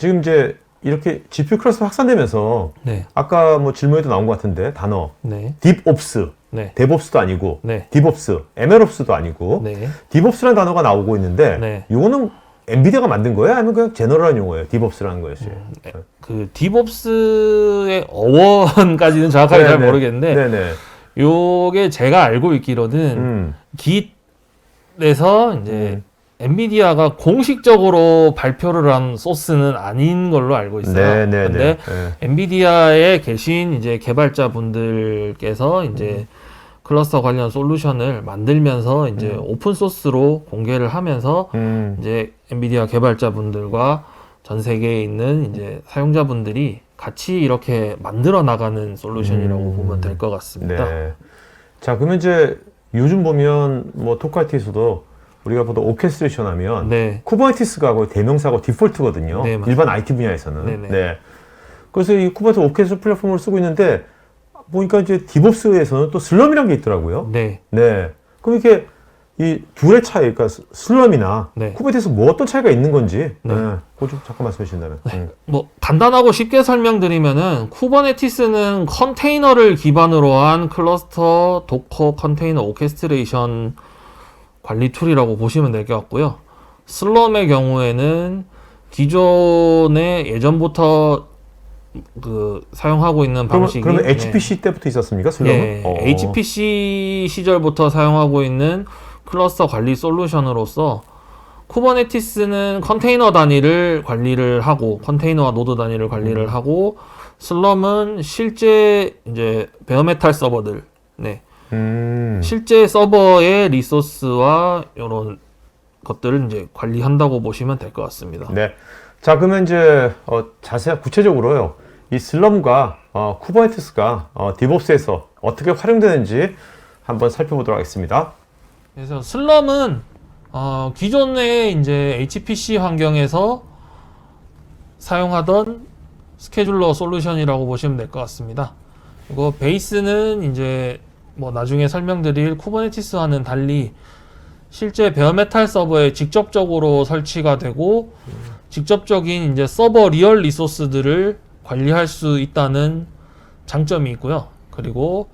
지금 이제 이렇게 GPU 클러스터 확산되면서 네, 아까 뭐 질문에도 나온 것 같은데 단어 네, 딥옵스, 네, 데브옵스도 아니고 네, 딥옵스, ML옵스도 아니고 네. 딥옵스라는 단어가 나오고 있는데 네. 이거는 엔비디아가 만든 거예요? 아니면 그냥 제너럴한 용어예요? 딥옵스라는 거였어요. 그 딥옵스의 어원까지는 정확하게 잘 네네. 모르겠는데 네네. 요게 제가 알고 있기로는 음. 깃에서 이제 엔비디아가 공식적으로 발표를 한 소스는 아닌 걸로 알고 있어요. 네네네. 근데 네. 엔비디아에 계신 이제 개발자분들께서 이제 클러스터 관련 솔루션을 만들면서 이제 오픈 소스로 공개를 하면서 음. 이제 엔비디아 개발자분들과 전 세계에 있는 이제 사용자분들이 같이 이렇게 만들어 나가는 솔루션이라고 음. 보면 될 것 같습니다. 네. 자, 그러면 이제 요즘 보면 뭐 토카티에서도 우리가 보통 오케스트레이션 하면 네. 쿠버네티스가 거의 대명사고 디폴트거든요. 네, 맞습니다. 일반 IT 분야에서는. 네네. 네. 그래서 이 쿠버네티스 오케스트레 플랫폼을 쓰고 있는데 보니까 이제 디봅스에서는 또 슬럼이라는 게 있더라고요. 네. 네. 그럼 이렇게 이 둘의 차이, 그러니까 슬럼이나 네. 쿠버네티스 뭐 어떤 차이가 있는 건지, 네. 네. 그거 좀 잠깐 말씀해 주신다면. 음. 뭐 간단하고 쉽게 설명드리면은 쿠버네티스는 컨테이너를 기반으로 한 클러스터 도커 컨테이너 오케스트레이션 관리 툴이라고 보시면 될 것 같고요. 슬럼의 경우에는 기존에 예전부터 그 사용하고 있는 그러면, 방식이 그러면 네. HPC 때부터 있었습니까? 슬럼은? 예, 어. HPC 시절부터 사용하고 있는 클러스터 관리 솔루션으로서 쿠버네티스는 컨테이너 단위를 관리를 하고 컨테이너와 노드 단위를 관리를 음. 하고 슬럼은 실제 이제 베어메탈 서버들 네 음. 실제 서버의 리소스와 이런 것들을 이제 관리한다고 보시면 될 것 같습니다. 네. 자, 그러면 이제 어, 자세히 구체적으로요. 이 슬럼과 어, 쿠버네티스가 어, 디봅스에서 어떻게 활용되는지 한번 살펴보도록 하겠습니다. 그래서 슬럼은 어, 기존의 이제 HPC 환경에서 사용하던 스케줄러 솔루션이라고 보시면 될 것 같습니다. 이거 베이스는 이제 뭐 나중에 설명드릴 쿠버네티스와는 달리 실제 베어메탈 서버에 직접적으로 설치가 되고 직접적인 이제 서버 리얼 리소스들을 관리할 수 있다는 장점이 있고요. 그리고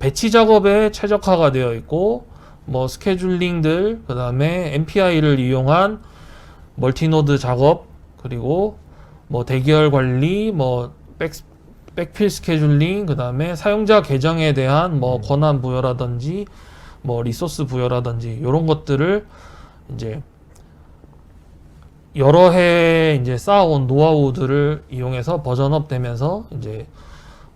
배치 작업에 최적화가 되어 있고 뭐 스케줄링들 그다음에 MPI를 이용한 멀티노드 작업 그리고 뭐 대기열 관리 뭐 백, 백필 스케줄링 그 다음에 사용자 계정에 대한 뭐 권한 부여라든지 뭐 리소스 부여라든지 이런 것들을 이제 여러 해 이제 쌓아온 노하우들을 이용해서 버전업 되면서 이제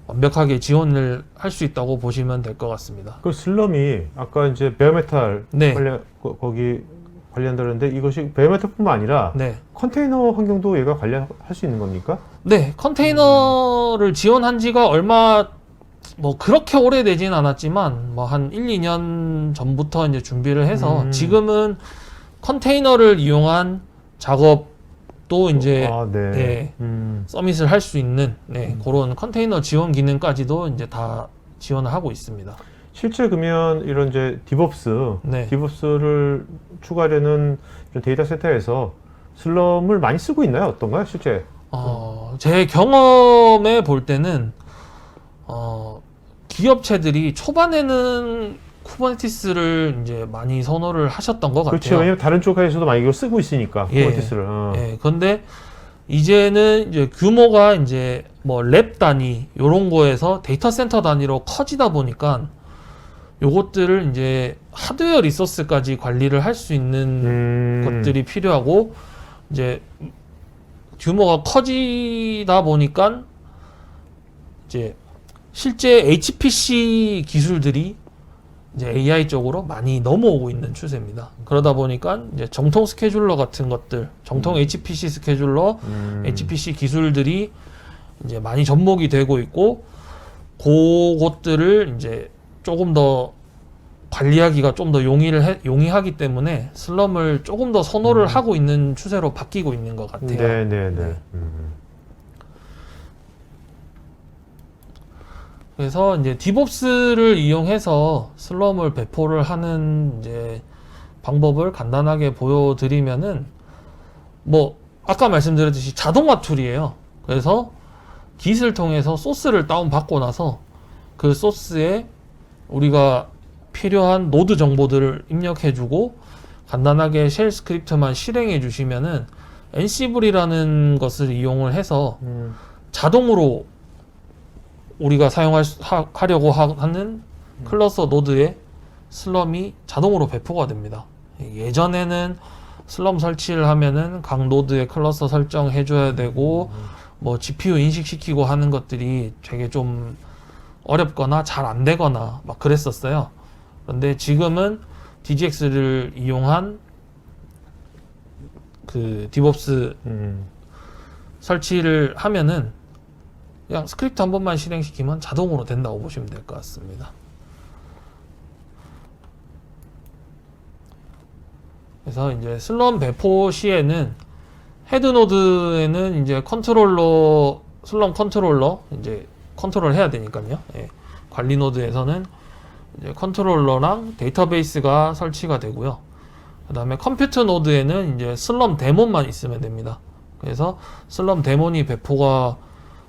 완벽하게 지원을 할 수 있다고 보시면 될 것 같습니다. 그 슬럼이 아까 이제 베어메탈 네. 관련 거, 거기 관련되는데 이것이 베어메탈뿐만 아니라 네. 컨테이너 환경도 얘가 관리할 수 있는 겁니까? 네, 컨테이너를 지원한 지가 얼마 뭐 그렇게 오래되진 않았지만 뭐 한 1, 2년 전부터 이제 준비를 해서 음. 지금은 컨테이너를 이용한 작업도 이제 아, 네. 네. 음. 서밋을 할 수 있는 네, 그런 컨테이너 지원 기능까지도 이제 다 지원을 하고 있습니다. 실제 그러면 이런 이제 디봅스, 네. 디봅스를 추가하려는 데이터 센터에서 슬럼을 많이 쓰고 있나요? 어떤가요, 실제? 어, 제 경험에 볼 때는 어, 기업체들이 초반에는 쿠버네티스를 이제 많이 선호를 하셨던 것 그렇죠. 같아요. 왜냐면 다른 쪽에서도 많이 이걸 쓰고 있으니까 예. 쿠버네티스를. 어. 예, 근데 이제는 이제 규모가 이제 뭐 랩 단위 요런 거에서 데이터 센터 단위로 커지다 보니까 요것들을 이제 하드웨어 리소스까지 관리를 할 수 있는 음. 것들이 필요하고 이제 규모가 커지다 보니까 이제 실제 HPC 기술들이 이제 AI 쪽으로 많이 넘어오고 있는 추세입니다. 그러다 보니까 이제 정통 스케줄러 같은 것들, 정통 HPC 스케줄러, 음. HPC 기술들이 이제 많이 접목이 되고 있고 그것들을 이제 조금 더 관리하기가 좀 더 용이를 해, 용이하기 때문에 슬럼을 조금 더 선호를 하고 있는 추세로 바뀌고 있는 것 같아요. 네, 네, 네. 음. 그래서 이제 디봅스를 이용해서 슬럼을 배포를 하는 이제 방법을 간단하게 보여드리면은 뭐 아까 말씀드렸듯이 자동화 툴이에요. 그래서 깃을 통해서 소스를 다운 받고 나서 그 소스에 우리가 필요한 노드 정보들을 입력해주고 간단하게 쉘 스크립트만 실행해 주시면은 ensible이라는 것을 이용을 해서 음. 자동으로 우리가 사용할 수- 하, 하려고 하, 는 클러스터 노드에 슬럼이 자동으로 배포가 됩니다. 예전에는 슬럼 설치를 하면은 각 노드에 클러스터 설정해 줘야 되고 뭐 GPU 인식시키고 하는 것들이 되게 좀 어렵거나 잘 안 되거나 막 그랬었어요. 그런데 지금은 DGX를 이용한 그 디봅스 음. 설치를 하면은 그냥 스크립트 한 번만 실행시키면 자동으로 된다고 보시면 될 것 같습니다. 그래서 이제 슬럼 배포 시에는 헤드 노드에는 이제 컨트롤러 슬럼 컨트롤러 이제 컨트롤 해야 되니까요. 예. 관리 노드에서는 이제 컨트롤러랑 데이터베이스가 설치가 되고요. 그 다음에 컴퓨터 노드에는 이제 슬럼 데몬만 있으면 됩니다. 그래서 슬럼 데몬이 배포가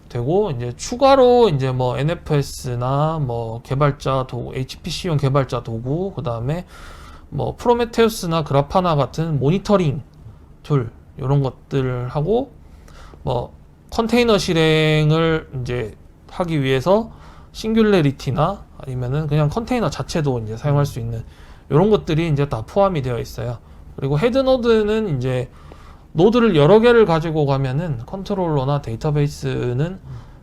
되고 이제 추가로 이제 뭐 NFS나 뭐 개발자 도구, HPC용 개발자 도구, 그 다음에 뭐 프로메테우스나 그라파나 같은 모니터링 툴 이런 것들을 하고 뭐 컨테이너 실행을 이제 하기 위해서 싱귤레리티나 아니면은 그냥 컨테이너 자체도 이제 사용할 수 있는 이런 것들이 이제 다 포함이 되어 있어요. 그리고 헤드 노드는 이제 노드를 여러 개를 가지고 가면은 컨트롤러나 데이터베이스는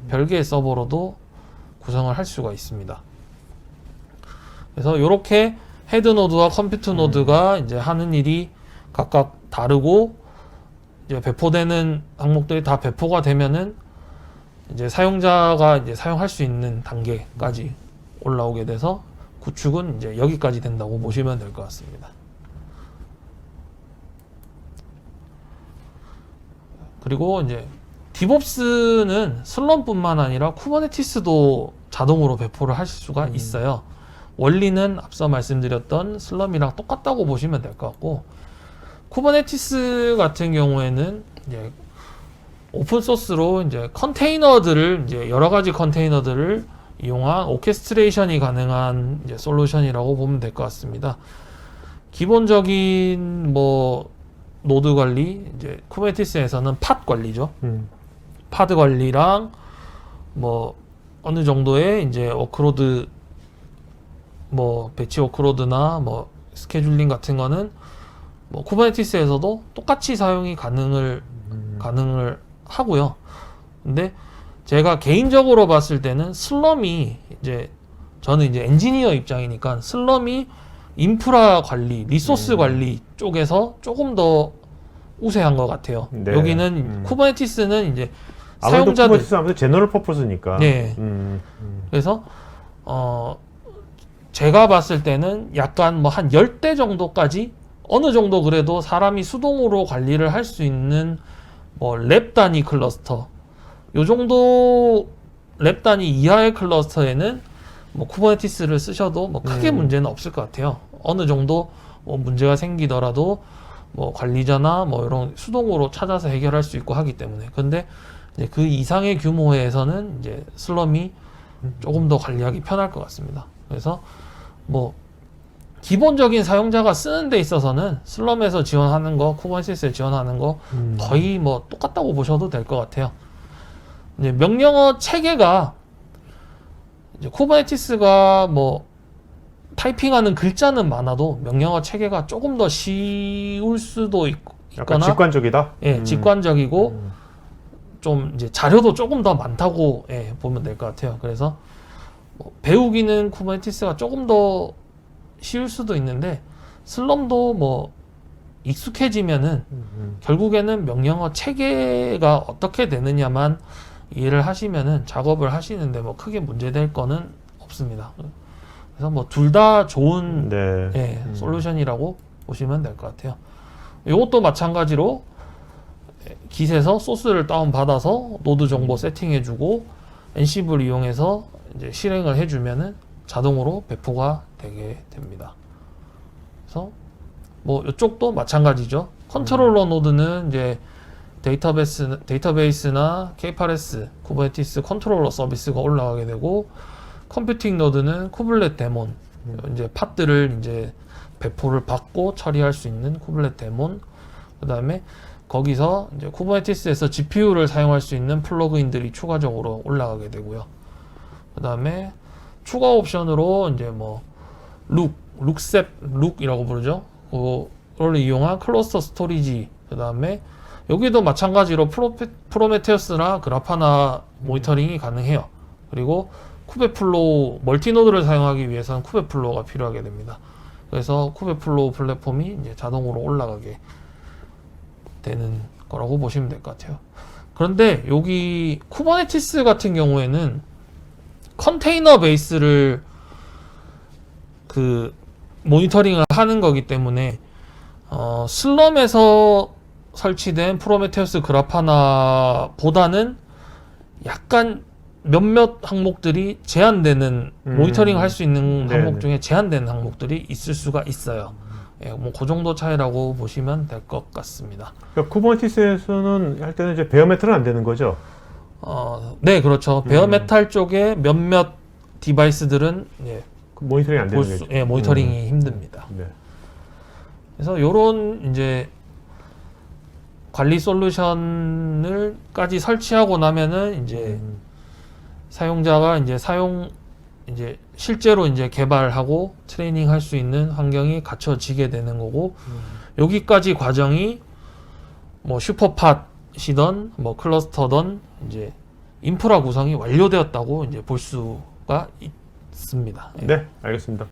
별개의 서버로도 구성을 할 수가 있습니다. 그래서 이렇게 헤드 노드와 컴퓨터 노드가 이제 하는 일이 각각 다르고 이제 배포되는 항목들이 다 배포가 되면은 이제 사용자가 이제 사용할 수 있는 단계까지 올라오게 돼서 구축은 이제 여기까지 된다고 보시면 될 것 같습니다. 그리고 이제 디봅스는 슬럼뿐만 아니라 쿠버네티스도 자동으로 배포를 하실 수가 있어요. 원리는 앞서 말씀드렸던 슬럼이랑 똑같다고 보시면 될 것 같고 쿠버네티스 같은 경우에는 이제 오픈 소스로 이제 컨테이너들을 이제 여러 가지 컨테이너들을 이용한 오케스트레이션이 가능한 솔루션이라고 보면 될 것 같습니다. 기본적인 뭐 노드 관리 이제 쿠버네티스에서는 팟 관리죠. 음. 파드 관리랑 뭐 어느 정도의 이제 워크로드 뭐 배치 워크로드나 뭐 스케줄링 같은 거는 뭐 쿠버네티스에서도 똑같이 사용이 가능을 음. 가능을 하고요. 근데 제가 개인적으로 봤을 때는 슬럼이 이제 저는 이제 엔지니어 입장이니까 슬럼이 인프라 관리, 리소스 음. 관리 쪽에서 조금 더 우세한 것 같아요. 네. 여기는 음. 쿠버네티스는 이제 아무래도 사용자들 쿠버네티스 아무래도 제너럴 퍼포스니까. 네. 음. 음. 그래서 어 제가 봤을 때는 약간 뭐한 10대 정도까지 어느 정도 그래도 사람이 수동으로 관리를 할 수 있는 뭐 랩 단위 클러스터 요 정도 랩 단위 이하의 클러스터에는 뭐 쿠버네티스를 쓰셔도 뭐 크게 음. 문제는 없을 것 같아요. 어느 정도 뭐 문제가 생기더라도 뭐 관리자나 뭐 이런 수동으로 찾아서 해결할 수 있고 하기 때문에 근데 이제 그 이상의 규모에서는 이제 슬럼이 조금 더 관리하기 편할 것 같습니다. 그래서 뭐 기본적인 사용자가 쓰는 데 있어서는 슬럼에서 지원하는 거, 쿠버네티스에 지원하는 거 음. 거의 뭐 똑같다고 보셔도 될 것 같아요. 이제 명령어 체계가 이제 쿠버네티스가 뭐 타이핑하는 글자는 많아도 명령어 체계가 조금 더 쉬울 수도 있, 약간 있거나 직관적이다. 예, 음. 직관적이고 음. 좀 이제 자료도 조금 더 많다고 예, 보면 될 것 같아요. 그래서 뭐 배우기는 쿠버네티스가 조금 더 쉬울 수도 있는데 슬럼도 뭐 익숙해지면은 음. 결국에는 명령어 체계가 어떻게 되느냐만 이해를 하시면은 작업을 하시는데 뭐 크게 문제될 거는 없습니다. 그래서 뭐 둘 다 좋은 네. 예, 음. 솔루션이라고 보시면 될 것 같아요. 이것도 마찬가지로 깃에서 소스를 다운 받아서 노드 정보 세팅해주고 엔시블 이용해서 이제 실행을 해주면은 자동으로 배포가 되게 됩니다. 그래서 뭐 이쪽도 마찬가지죠. 컨트롤러 노드는 이제 데이터베이스, 데이터베이스나 K8s, 쿠버네티스 컨트롤러 서비스가 올라가게 되고 컴퓨팅 노드는 쿠블렛 데몬 이제 팟들을 이제 배포를 받고 처리할 수 있는 쿠블렛 데몬 그 다음에 거기서 이제 쿠버네티스에서 GPU를 사용할 수 있는 플러그인들이 추가적으로 올라가게 되고요. 그 다음에 추가 옵션으로 이제 뭐 룩, 룩셉, 룩이라고 부르죠. 그거를 이용한 클러스터 스토리지 그 다음에 여기도 마찬가지로 프로페, 프로메테우스나 그라파나 모니터링이 가능해요. 그리고 쿠베플로우 멀티노드를 사용하기 위해서는 쿠베플로우가 필요하게 됩니다. 그래서 쿠베플로우 플랫폼이 이제 자동으로 올라가게 되는 거라고 보시면 될 것 같아요. 그런데 여기 쿠버네티스 같은 경우에는 컨테이너 베이스를 그 모니터링을 하는 거기 때문에 어, 슬럼에서 설치된 프로메테우스 그라파나보다는 약간 몇몇 항목들이 제한되는 음. 모니터링 할 수 있는 네네. 항목 중에 제한되는 항목들이 있을 수가 있어요. 예, 뭐그 정도 차이라고 보시면 될 것 같습니다. 그러니까 쿠버네티스에서는 할 때는 이제 베어메탈은 안 되는 거죠. 어, 네, 그렇죠. 음. 베어메탈 쪽에 몇몇 디바이스들은 예, 그 모니터링이 안 되는 볼 수, 거죠. 예, 모니터링이 힘듭니다. 네. 그래서 요런 이제 관리 솔루션을까지 설치하고 나면은 이제 음. 사용자가 이제 사용 이제 실제로 이제 개발하고 트레이닝 할 수 있는 환경이 갖춰지게 되는 거고 여기까지 과정이 뭐 슈퍼팟이던 뭐 클러스터던 이제 인프라 구성이 완료되었다고 이제 볼 수가 있습니다. 예. 네, 알겠습니다.